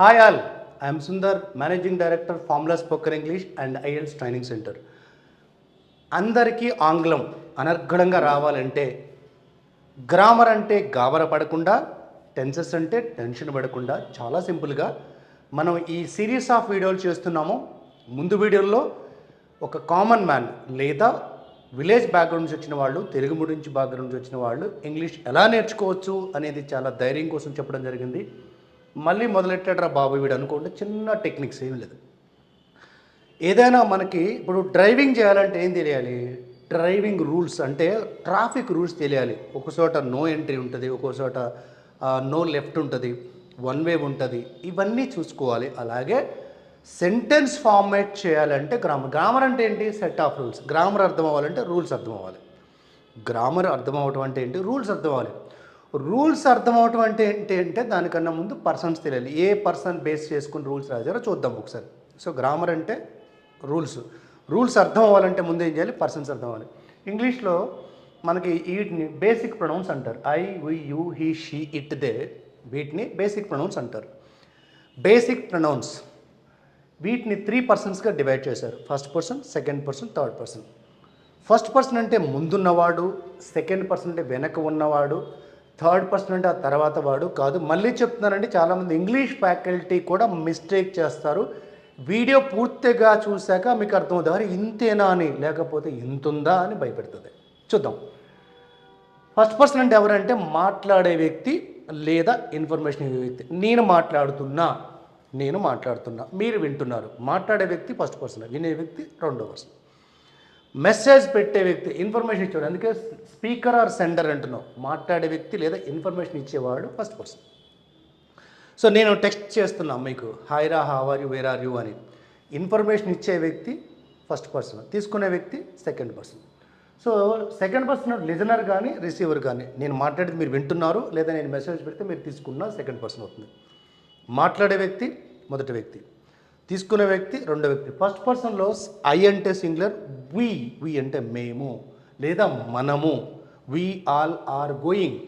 Hi all I'm Sundar managing director formula spoken English and IELTS training centre అందరికీ ఆంగ్లం అనర్ఘడంగా రావాలంటే grammar అంటే గాబర పడకుండా టెన్సెస్ అంటే టెన్షన్ పడకుండా చాలా సింపుల్గా మనం ఈ సిరీస్ ఆఫ్ వీడియోలు చేస్తున్నాము. ముందు వీడియోల్లో ఒక కామన్ మ్యాన్ లేదా విలేజ్ బ్యాక్గ్రౌండ్ నుంచి వచ్చిన వాళ్ళు తెలుగు నుంచి బ్యాక్గ్రౌండ్ నుంచి వచ్చిన వాళ్ళు ఇంగ్లీష్ ఎలా నేర్చుకోవచ్చు అనేది చాలా ధైర్యం కోసం చెప్పడం జరిగింది. మళ్ళీ మొదలెట్టాడరా బాబు వీడు అనుకోండి చిన్న టెక్నిక్స్ ఏం లేదు. ఏదైనా మనకి ఇప్పుడు డ్రైవింగ్ చేయాలంటే ఏం తెలియాలి? డ్రైవింగ్ రూల్స్ అంటే ట్రాఫిక్ రూల్స్ తెలియాలి. ఒక చోట నో ఎంట్రీ ఉంటుంది ఒక చోట నో లెఫ్ట్ ఉంటుంది వన్ వే ఉంటుంది. ఇవన్నీ చూసుకోవాలి. అలాగే సెంటెన్స్ ఫార్మేట్ చేయాలంటే గ్రామర్ గ్రామర్ అంటే ఏంటి? Set of rules. గ్రామర్ అర్థం అవ్వాలంటే రూల్స్ అర్థం అవ్వాలి. గ్రామర్ అర్థం అవ్వటం అంటే ఏంటి? రూల్స్ అర్థం అవ్వాలి. రూల్స్ అర్థం అవటం అంటే ఏంటి అంటే దానికన్నా ముందు పర్సన్స్ తెలియాలి. ఏ పర్సన్ బేస్ చేసుకుని రూల్స్ రాశారో చూద్దాం ఒకసారి. సో గ్రామర్ అంటే రూల్స్. రూల్స్ అర్థం అవ్వాలంటే ముందు ఏం చేయాలి? పర్సన్స్ అర్థం అవ్వాలి ఇంగ్లీష్లో మనకి వీటిని బేసిక్ ప్రొనౌన్స్ అంటారు. I we you he she it they వీటిని బేసిక్ ప్రొనౌన్స్ అంటారు. Basic pronouns. వీటిని త్రీ పర్సన్స్గా డివైడ్ చేశారు. First person second person third person. First person అంటే ముందున్నవాడు సెకండ్ పర్సన్ అంటే వెనక ఉన్నవాడు థర్డ్ పర్సన్ అంటే ఆ తర్వాత వాడు కాదు. మళ్ళీ చెప్తున్నానండి చాలామంది ఇంగ్లీష్ ఫ్యాకల్టీ కూడా మిస్టేక్ చేస్తారు. వీడియో పూర్తిగా చూశాక మీకు అర్థమవుతుంది అరే ఇంతేనా అని? లేకపోతే ఇంతుందా? అని భయపెడుతుంది. చూద్దాం. ఫస్ట్ పర్సన్ అంటే ఎవరంటే మాట్లాడే వ్యక్తి లేదా ఇన్ఫర్మేషన్ ఇచ్చే వ్యక్తి. నేను మాట్లాడుతున్నా నేను మాట్లాడుతున్నా మీరు వింటున్నారు. మాట్లాడే వ్యక్తి ఫస్ట్ పర్సన్ వినే వ్యక్తి రెండో పర్సన్. మెసేజ్ పెట్టే వ్యక్తి ఇన్ఫర్మేషన్ ఇచ్చేవాడు. అందుకే స్పీకర్ ఆర్ సెండర్ అంటున్నావు మాట్లాడే వ్యక్తి లేదా ఇన్ఫర్మేషన్ ఇచ్చేవాడు ఫస్ట్ పర్సన్ సో నేను టెక్స్ట్ చేస్తున్నా మీకు. Hi how are you where are you అని. ఇన్ఫర్మేషన్ ఇచ్చే వ్యక్తి ఫస్ట్ పర్సన్ తీసుకునే వ్యక్తి second person so second person listener కానీ రిసీవర్ కానీ నేను మాట్లాడేది మీరు వింటున్నారు లేదా నేను మెసేజ్ పెడితే మీరు తీసుకున్న సెకండ్ పర్సన్ అవుతుంది. మాట్లాడే వ్యక్తి మొదటి వ్యక్తి. తీసుకునే వ్యక్తి రెండో వ్యక్తి. ఫస్ట్ పర్సన్లో ఐ అంటే సింగులర్ వి వి అంటే మేము లేదా మనము. We all are going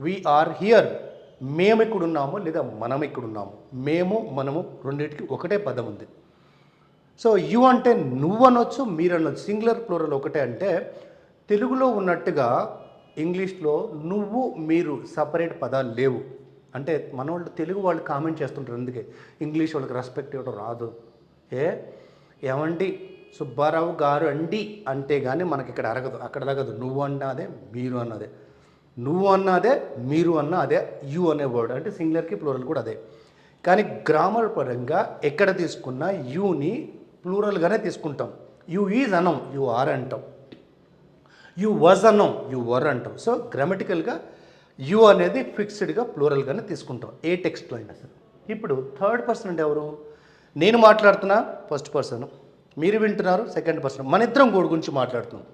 we are here మేము ఇక్కడున్నాము లేదా మనం ఇక్కడున్నాము మేము మనము రెండింటికి ఒకటే పదం ఉంది. సో యు అంటే నువ్వు అనొచ్చు మీరు అనొచ్చు. సింగులర్ ప్లూరల్ ఒకటే అంటే తెలుగులో ఉన్నట్టుగా ఇంగ్లీష్లో నువ్వు మీరు సపరేట్ పదాలు లేవు. అంటే మన వాళ్ళు తెలుగు వాళ్ళు కామెంట్ చేస్తుంటారు అందుకే. ఇంగ్లీష్ వాళ్ళకి రెస్పెక్ట్ ఇవ్వడం రాదు. ఏ? ఏమండి? సుబ్బారావు గారు అండి అంటే కానీ మనకి ఇక్కడ అరగదు. అక్కడ తగదు నువ్వు అన్నదే మీరు అన్నదే. నువ్వు అన్నదే మీరు అన్న అదే యు అనే వర్డ్. అంటే సింగులర్కి ప్లూరల్ కూడా అదే. కానీ గ్రామర్ పరంగా ఎక్కడ తీసుకున్నా యూని ప్లూరల్గానే తీసుకుంటాం. యు ఈజ్ అనం యు ఆర్ అంటాం. యు వాజ్ అనం యు వర్ అంటాం. సో గ్రామటికల్గా యు అనేది ఫిక్స్డ్గా ప్లూరల్గానే తీసుకుంటాం. ఏ టెక్స్ట్లో అయినా సరే. ఇప్పుడు థర్డ్ పర్సన్ అంటే ఎవరు? నేను మాట్లాడుతున్నా ఫస్ట్ పర్సన్. మీరు వింటున్నారు సెకండ్ పర్సన్ మన ఇద్దరం గోడు గురించి మాట్లాడుతున్నాం.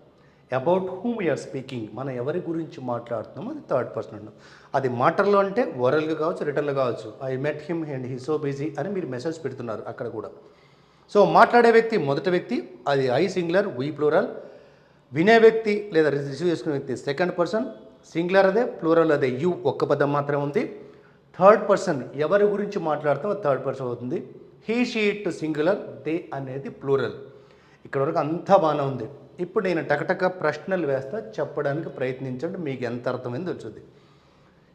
అబౌట్ హూమ్ వీఆర్ స్పీకింగ్ మనం ఎవరి గురించి మాట్లాడుతున్నాం అది థర్డ్ పర్సన్ అంటాం అది మాటల్లో అంటే ఓరల్గా కావచ్చు రిటర్న్లో కావచ్చు. I met him and he so busy అని మీరు మెసేజ్ పెడుతున్నారు అక్కడ కూడా. సో మాట్లాడే వ్యక్తి మొదటి వ్యక్తి అది ఐ సింగులర్ వీ ప్లూరల్ వినే వ్యక్తి లేదా రిసీవ్ చేసుకునే వ్యక్తి సెకండ్ పర్సన్ సింగులర్ అదే ప్లూరల్ అదే. యు ఒక్క పదం మాత్రమే ఉంది. థర్డ్ పర్సన్ ఎవరి గురించి మాట్లాడతామో థర్డ్ పర్సన్ అవుతుంది. He she it singular they అనేది ప్లూరల్. ఇక్కడ వరకు అంతా బాగానే ఉంది. ఇప్పుడు నేను టకటక ప్రశ్నలు వేస్తా చెప్పడానికి ప్రయత్నించండి మీకు ఎంత అర్థమైంది వచ్చింది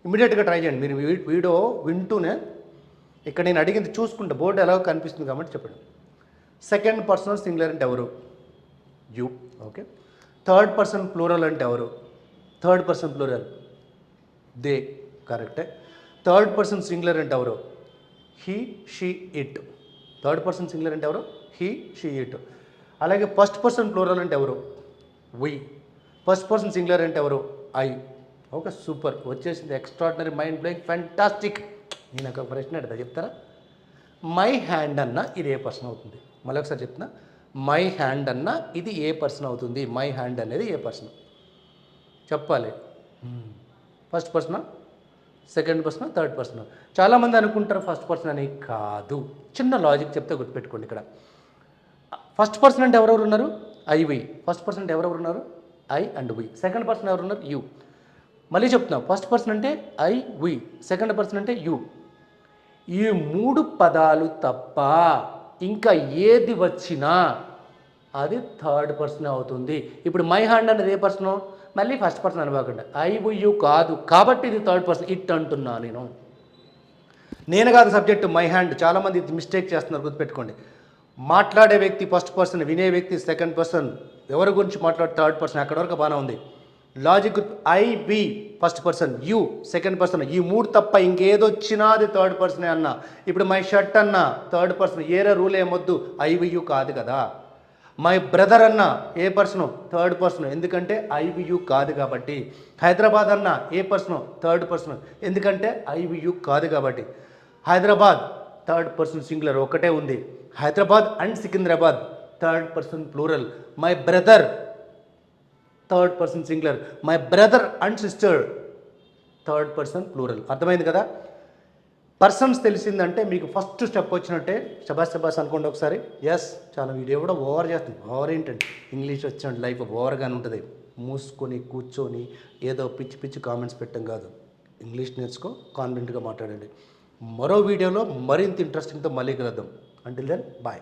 ఇమీడియట్గా ట్రై చేయండి. మీరు వీ- వీడియో వింటూనే ఇక్కడ నేను అడిగింది చూసుకుంటే. బోర్డు ఎలాగో కనిపిస్తుంది కాబట్టి చెప్పండి. సెకండ్ పర్సన్ సింగులర్ అంటే ఎవరు? You okay third person plural అంటే ఎవరు? థర్డ్ పర్సన్ ప్లూరల్ దే కరెక్టే థర్డ్ పర్సన్ సింగులర్ అంటే ఎవరు? He she it. Third person singular అంటే ఎవరు? He she it. అలాగే ఫస్ట్ పర్సన్ ప్లూరల్ అంటే ఎవరు? వి. ఫస్ట్ పర్సన్ సింగులర్ అంటే ఎవరు? ఐ. Okay super. వచ్చేసింది ఎక్స్ట్రాడినరీ మైండ్ బ్లోయింగ్. ఫ్యాంటాస్టిక్. నేను ఒక ప్రశ్న అడుగుతా చెప్తారా? మై హ్యాండ్ అన్న ఇది ఏ పర్సన్ అవుతుంది? మళ్ళీ ఒకసారి చెప్తున్నా. మై హ్యాండ్ అన్న ఇది ఏ పర్సన్ అవుతుంది? మై హ్యాండ్ అనేది ఏ పర్సన్? చెప్పాలి. First person? Second person third person. చాలామంది అనుకుంటారు ఫస్ట్ పర్సన్ అని కాదు. చిన్న లాజిక్ చెప్తే గుర్తుపెట్టుకోండి ఇక్కడ. ఫస్ట్ పర్సన్ అంటే ఎవరెవరు ఉన్నారు? I we. ఫస్ట్ పర్సన్ అంటే ఎవరెవరు ఉన్నారు? I and we. Second person ఎవరు ఉన్నారు? యూ. మళ్ళీ చెప్తున్నా ఫస్ట్ పర్సన్ అంటే ఐ వి. సెకండ్ పర్సన్ అంటే యూ. ఈ మూడు పదాలు తప్ప ఇంకా ఏది వచ్చినా అది థర్డ్ పర్సన్ అవుతుంది. ఇప్పుడు మై హ్యాండ్ అనేది ఏ పర్సన్? మళ్ళీ ఫస్ట్ పర్సన్ అనుకోకండి ఐ యు కాదు. కాబట్టి ఇది థర్డ్ పర్సన్ ఇట్ అంటున్నా నేను. నేను కాదు సబ్జెక్ట్ మై హ్యాండ్ చాలామంది ఇది మిస్టేక్ చేస్తున్నారు గుర్తుపెట్టుకోండి. మాట్లాడే వ్యక్తి ఫస్ట్ పర్సన్ వినే వ్యక్తి సెకండ్ పర్సన్ ఎవరి గురించి మాట్లాడే థర్డ్ పర్సన్ అక్కడ వరకు బాగానే ఉంది. Logic I we first person you second person ఈ మూడు తప్ప ఇంకేదొచ్చినా అది థర్డ్ పర్సనే అన్న. ఇప్పుడు మై షర్ట్ అన్న థర్డ్ పర్సన్ ఏరే రూల్ ఏమొద్దు ఐ వి కాదు కదా. మై బ్రదర్ అన్న ఏ పర్సన్ థర్డ్ పర్సన్ ఎందుకంటే ఐవియు కాదు కాబట్టి. హైదరాబాద్ అన్న ఏ పర్సన్ థర్డ్ పర్సన్ ఎందుకంటే ఐవియు కాదు కాబట్టి. హైదరాబాద్ థర్డ్ పర్సన్ సింగులర్ ఒకటే ఉంది. Hyderabad and Secunderabad third person plural my brother third person singular my brother and sister third person plural అర్థమైంది కదా? పర్సన్స్ తెలిసిందంటే మీకు ఫస్ట్ స్టెప్ వచ్చినట్టే శబాస్ శబాస్ అనుకోండి ఒకసారి. ఎస్ చాలా వీడియో కూడా ఓవర్ చేస్తుంది. ఓవర్ ఏంటండి ఇంగ్లీష్ వచ్చినట్టు లైఫ్ ఓవర్గానే ఉంటుంది. మూసుకొని కూర్చొని ఏదో పిచ్చి పిచ్చి కామెంట్స్ పెట్టడం కాదు. ఇంగ్లీష్ నేర్చుకో కాన్ఫిడెంట్గా మాట్లాడండి. మరో వీడియోలో మరింత ఇంట్రెస్టింగ్తో మళ్ళీ కలుద్దాం. Until then bye